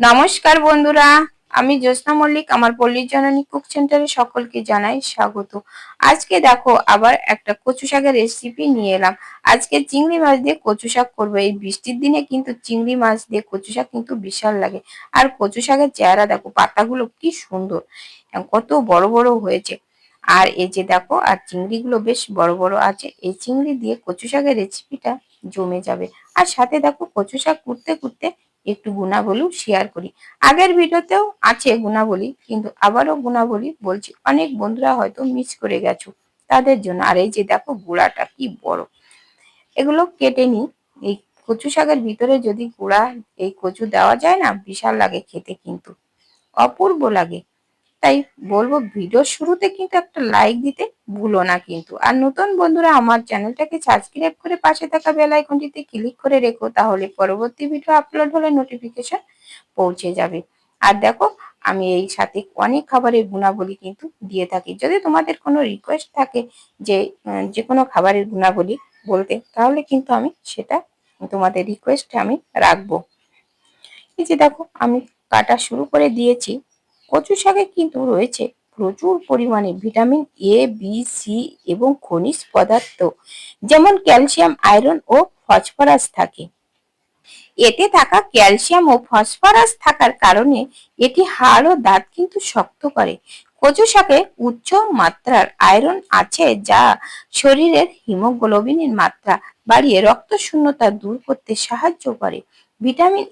নমস্কার বন্ধুরা, আমি জ্যোৎস্না মল্লিক, আমার পল্লীর জননী কুক সেন্টারে সকলকে জানাই স্বাগত। আজকে দেখো আবার একটা কচু শাকের রেসিপি নিয়ে এলাম। আজকে চিংড়ি মাছ দিয়ে কচু শাক করব। এই বৃষ্টির দিনে কিন্তু চিংড়ি মাছ দিয়ে কচু শাক কিন্তু বিশাল লাগে। আর কচু শাকের চেহারা দেখো, পাতাগুলো কি সুন্দর, কত বড় বড় হয়েছে। আর এই যে দেখো, আর চিংড়িগুলো বেশ বড় বড় আছে। এই চিংড়ি দিয়ে কচু শাকের রেসিপিটা জমে যাবে। আর সাথে দেখো কচু শাক করতে করতে একটু গুণাবলী শেয়ার করি। আগের ভিডিওতেও আছে গুণাবলী, কিন্তু আবারও গুণাবলী বলছি, অনেক বন্ধুরা হয়তো মিস করে গেছো। তাদের জন্য, আর এই যে দেখো গুড়াটা কি বড়। এগুলো কেটে নি, এই কচু শাকের ভিতরে যদি গুঁড়া, এই কচু দেওয়া যায় না, বিশাল লাগে খেতে কিন্তু। অপূর্ব লাগে। তাই বলব ভিডিও শুরুতে কিন্তু একটা লাইক দিতে ভুলো না কিন্তু। আর নতুন বন্ধুরা আমার চ্যানেলটাকে সাবস্ক্রাইব করে পাশে থাকা বেল আইকনটিতে ক্লিক করে রেখো, তাহলে পরবর্তী ভিডিও আপলোড হলে নোটিফিকেশন পৌঁছে যাবে। আর দেখো, আমি এই সাথে অনেক খাবারের গুণাবলী কিন্তু দিয়ে থাকি। যদি তোমাদের কোনো রিকোয়েস্ট থাকে যে যে কোনো খাবারের গুণাবলী বলতে, তাহলে কিন্তু আমি সেটা, তোমাদের রিকোয়েস্টে আমি রাখব। এই যে দেখো, আমি কাটা শুরু করে দিয়েছি। কচু শাকে কিন্তু রয়েছে প্রচুর পরিমাণে ভিটামিন এ বি সি এবং খনিজ পদার্থ, যেমন ক্যালসিয়াম, আয়রন ও ফসফরাস থাকে। এতে থাকা ক্যালসিয়াম ও ফসফরাস থাকার কারণে এটি হাড় ও দাঁত কিন্তু শক্ত করে। কচু শাকে উচ্চ মাত্রার আয়রন আছে যা শরীরের হিমোগ্লোবিনের মাত্রা বাড়িয়ে রক্ত শূন্যতা দূর করতে সাহায্য করে। ভিটামিন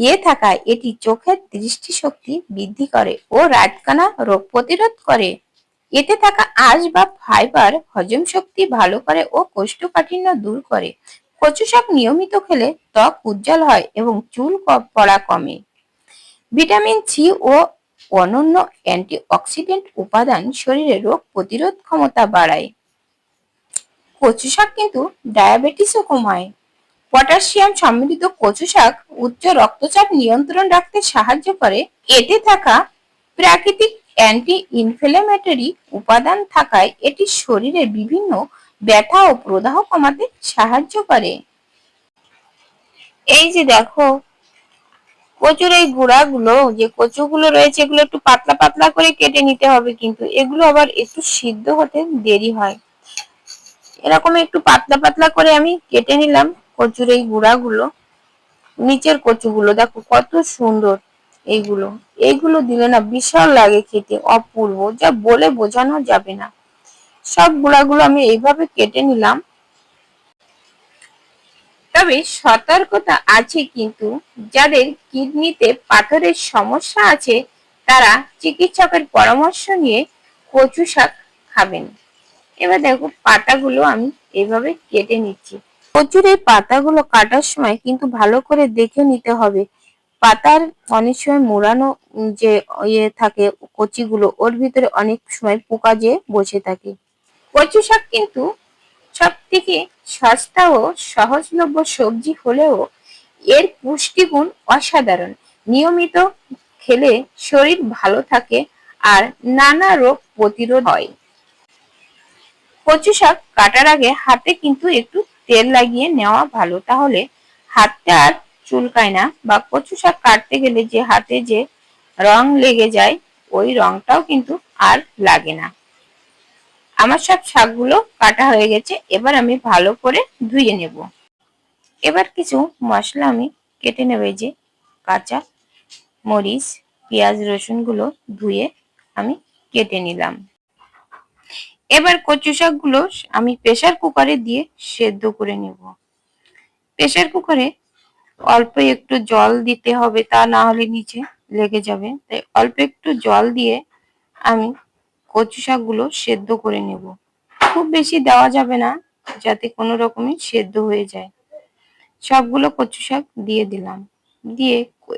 এ থাকায় এটি চোখের দৃষ্টিশক্তি বৃদ্ধি করে ও রাতকানা রোগ প্রতিরোধ করে। এতে থাকা আঁশ বা ফাইবার হজম শক্তি ভালো করে ও কোষ্ঠকাঠিন্য দূর করে। কচু শাক নিয়মিত খেলে ত্বক উজ্জ্বল হয় এবং চুল পড়া কমে। ভিটামিন সি ও অনন্য অ্যান্টিঅক্সিডেন্ট উপাদান শরীরে রোগ প্রতিরোধ ক্ষমতা বাড়ায়। কচু শাক কিন্তু ডায়াবেটিসও কমায়। পটাশিয়াম সমৃদ্ধ কচু শাক উচ্চ রক্তচাপ নিয়ন্ত্রণ রাখতে সাহায্য করে। এতে থাকা প্রাকৃতিক অ্যান্টি ইনফ্লেমেটরি উপাদান থাকায় এটি শরীরের বিভিন্ন ব্যথা ও প্রদাহ কমাতে সাহায্য করে। এই যে দেখো, কচুর এই গুঁড়াগুলো, যে কচুগুলো রয়েছে এগুলো একটু পাতলা পাতলা করে কেটে নিতে হবে কিন্তু এগুলো আবার একটু সিদ্ধ হতে দেরি হয়। এরকম একটু পাতলা পাতলা করে আমি কেটে নিলাম। কচুর এই গুঁড়াগুলো, নিচের কচুগুলো, দেখো কত সুন্দর এইগুলো। এইগুলো দিলে না বিশাল লাগে খেতে, অপূর্ব। যা বলে বোঝানো যাবে না। সব গুঁড়াগুলো আমি এইভাবে কেটে নিলাম। তবে সতর্কতা আছে কিন্তু, যাদের কিডনিতে পাথরের সমস্যা আছে, তারা চিকিৎসকের পরামর্শ নিয়ে কচু শাক খাবেন। এবার দেখো পাতাগুলো আমি এভাবে কেটে নিচ্ছি। কচুর এই পাতাগুলো কাটার সময় কিন্তু ভালো করে দেখে নিতে হবে। পাতার অনেক সময় মোড়ানো যে ইয়ে থাকে, কচিগুলো, ওর ভিতরে অনেক সময় পোকা যে বসে থাকে। কচু শাক কিন্তু সব থেকে সস্তা ও সহজলভ্য সবজি হলেও এর পুষ্টিগুণ অসাধারণ। নিয়মিত খেলে শরীর ভালো থাকে আর নানা রোগ প্রতিরোধ হয়। কচু শাক কাটার আগে হাতে কিন্তু একটু তেল লাগিয়ে নেওয়া ভালো। তাহলে হাতটা আর চুলকায় না বা কচু শাক কাটতে গেলে যে হাতে যে রং লেগে যায়, ওই রংটাও কিন্তু আর লাগে না। আমার সব শাকগুলো কাটা হয়ে গেছে, এবার আমি ভালো করে ধুয়ে নেব। এবার কিছু মশলা আমি কেটে নেব যে কাঁচা মরিচ, পেঁয়াজ, রসুনগুলো ধুয়ে আমি কেটে নিলাম। এবার কচু শাকগুলো আমি প্রেশার কুকারে দিয়ে সেদ্ধ করে নেব। প্রেশার কুকারে অল্প একটু জল দিতে হবে, তা না হলে নিচে লেগে যাবে। তাই অল্প একটু জল দিয়ে আমি কচু শাকগুলো সেদ্ধ করে নেব। খুব বেশি দেওয়া যাবে না, যাতে কোনো রকমই সেদ্ধ হয়ে যায়। সবগুলো কচু শাক দিয়ে দিলাম। দিয়ে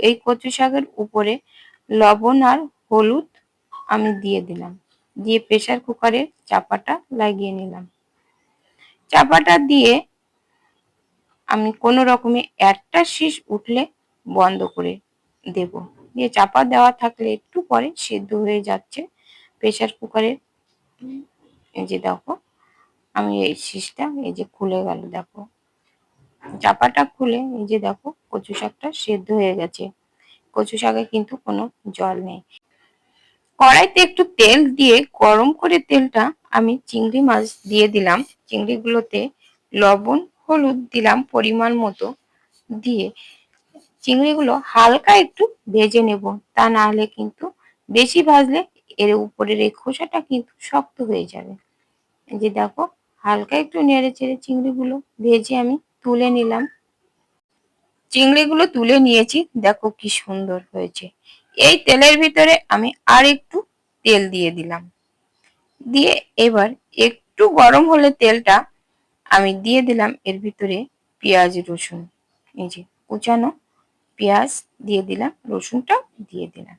এই কচু শাকের উপরে লবণ আর হলুদ আমি দিয়ে দিলাম। দিয়ে প্রেশার কুকারে চাপাটা লাগিয়ে নিলাম। চাপাটা দিয়ে আমি কোনো রকমে একটা শীষ উঠলে বন্ধ করে দেব। দিয়ে চাপা দেওয়া থাকলে একটু পরে সেদ্ধ হয়ে যাচ্ছে প্রেশার কুকারে এই যে দেখো, আমি এই শীষটা এই যে খুলে গেল দেখো। চাপাটা খুলে এই যে দেখো, কচু শাকটা সেদ্ধ হয়ে গেছে। কচু শাকে কিন্তু কোনো জল নেই। কড়াইতে একটু তেল দিয়ে গরম করে তেলটা আমি চিংড়ি মাছ দিয়ে দিলাম। চিংড়িগুলোতে লবণ, হলুদ দিলাম পরিমাণ মতো দিয়ে। চিংড়িগুলো হালকা একটু ভেজে নেব, তা না হলে কিন্তু বেশি ভাজলে এর উপরের এই খোসাটা কিন্তু শক্ত হয়ে যাবে। যে দেখো, হালকা একটু নেড়ে চেড়ে চিংড়িগুলো ভেজে আমি তুলে নিলাম। চিংড়িগুলো তুলে নিয়েছি, দেখো কি সুন্দর হয়েছে। এই তেলের ভিতরে আমি আর একটু তেল দিয়ে দিলাম। দিয়ে এবার একটু গরম হলে তেলটা আমি দিয়ে দিলাম এর ভিতরে পেঁয়াজ, রসুন। এই যে কুচানো পেঁয়াজ দিয়ে দিলাম, রসুনটা দিয়ে দিলাম।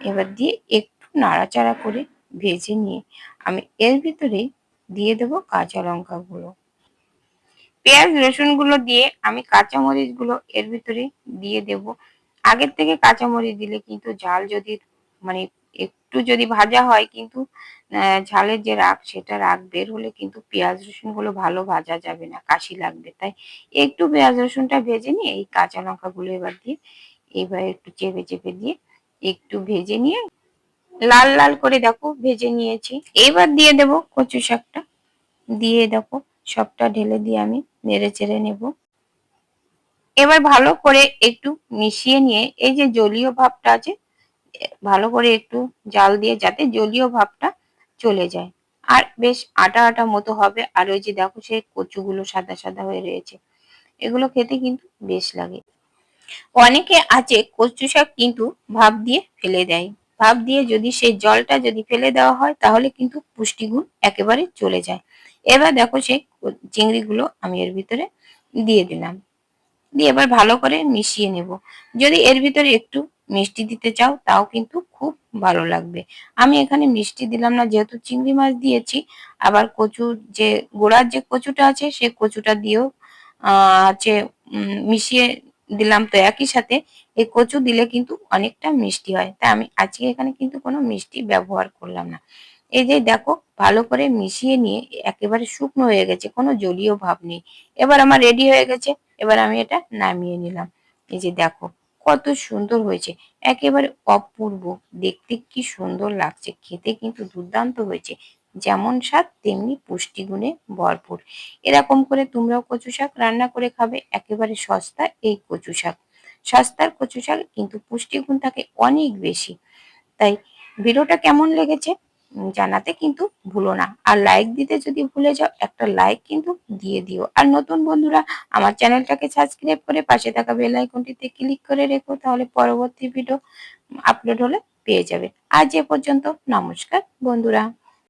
এবার দিয়ে একটু নাড়াচাড়া করে ভেজে নিয়ে আমি এর ভিতরে দিয়ে দেবো কাঁচা লঙ্কা লঙ্কাগুলো। পেঁয়াজ, রসুনগুলো দিয়ে আমি কাঁচামরিচগুলো এর ভিতরে দিয়ে দেব। আগের থেকে কাঁচামরিচ দিলে কিন্তু ঝাল যদি মানে একটু যদি ভাজা হয় কিন্তু ঝালের যে রাগ সেটা রাগ বের হলে কিন্তু পেঁয়াজ রসুনগুলো ভালো ভাজা যাবে না, কাশি লাগবে। তাই একটু পেঁয়াজ রসুনটা ভেজে নিয়ে এই কাঁচা লঙ্কাগুলো এবার দিয়ে এবার একটু চেপে চেপে দিয়ে একটু ভেজে নিয়ে লাল লাল করে দেখো ভেজে নিয়েছি। এবার দিয়ে দেব কচু শাকটা। দিয়ে দেখো সবটা ঢেলে দিয়ে আমি নেড়ে চেড়ে নেব। এবার ভালো করে একটু মিশিয়ে নিয়ে, এই যে জলীয় ভাবটা আছে, ভালো করে একটু জাল দিয়ে যাতে জলীয় ভাবটা চলে যায়। আর বেশ আটা আটা মতো হবে, আর ওই যে দেখো সেই কচুগুলো সাদা সাদা হয়ে রয়েছে, এগুলো খেতে কিন্তু বেশ লাগে। অনেকে আছে কচু শাক কিন্তু ভাব দিয়ে ফেলে দেয়। ভাব দিয়ে যদি সেই জলটা যদি ফেলে দেওয়া হয়, তাহলে কিন্তু পুষ্টিগুণ একেবারে চলে যায়। এবার দেখো সেই চিংড়িগুলো আমি এর ভিতরে দিয়ে দিলাম। দিয়ে এবার ভালো করে মিশিয়ে নেব। যদি এর ভিতরে একটু মিষ্টি দিতে চাও, তাও কিন্তু খুব ভালো লাগবে। আমি এখানে মিষ্টি দিলাম না, যেহেতু চিংড়ি মাছ দিয়েছি, আবার কচু যে গোড়ার যে কচুটা আছে, সে কচুটা দিয়েও আছে মিশিয়ে দিলাম তো একই সাথে। এই কচু দিলে কিন্তু অনেকটা মিষ্টি হয়। তাই আমি আজকে এখানে কিন্তু কোনো মিষ্টি ব্যবহার করলাম না। এই যে দেখো, ভালো করে মিশিয়ে নিয়ে একেবারে শুকনো হয়ে গেছে, কোনো জলীয় ভাব নেই। এবার আমার রেডি হয়ে গেছে। এবার আমি এটা নামিয়ে নিলাম। এই যে দেখো, কত সুন্দর হয়েছে। একেবারে অপূর্ব। দেখতে কি সুন্দর লাগছে। খেতে কিন্তু দুর্দান্ত হয়েছে। যেমন স্বাদ, তেমনি পুষ্টিগুণে ভরপুর। এরকম করে তোমরাও কচু শাক রান্না করে খাবে। একেবারে সস্তা এই কচু শাক। সস্তার কচু শাক কিন্তু পুষ্টিগুণ থাকে অনেক বেশি। তাই ভিডিওটা কেমন লেগেছে? জানাতে কিন্তু ভুলো না। আর লাইক দিতে যদি ভুলে যাও, একটা লাইক কিন্তু দিয়ে দিও। আর নতুন বন্ধুরা, আমার চ্যানেলটাকে সাবস্ক্রাইব করে পাশে থাকা বেল আইকনটিতে ক্লিক করে রেখো, তাহলে পরবর্তী ভিডিও আপলোড হলে পেয়ে যাবে। আজ এ পর্যন্ত, নমস্কার বন্ধুরা।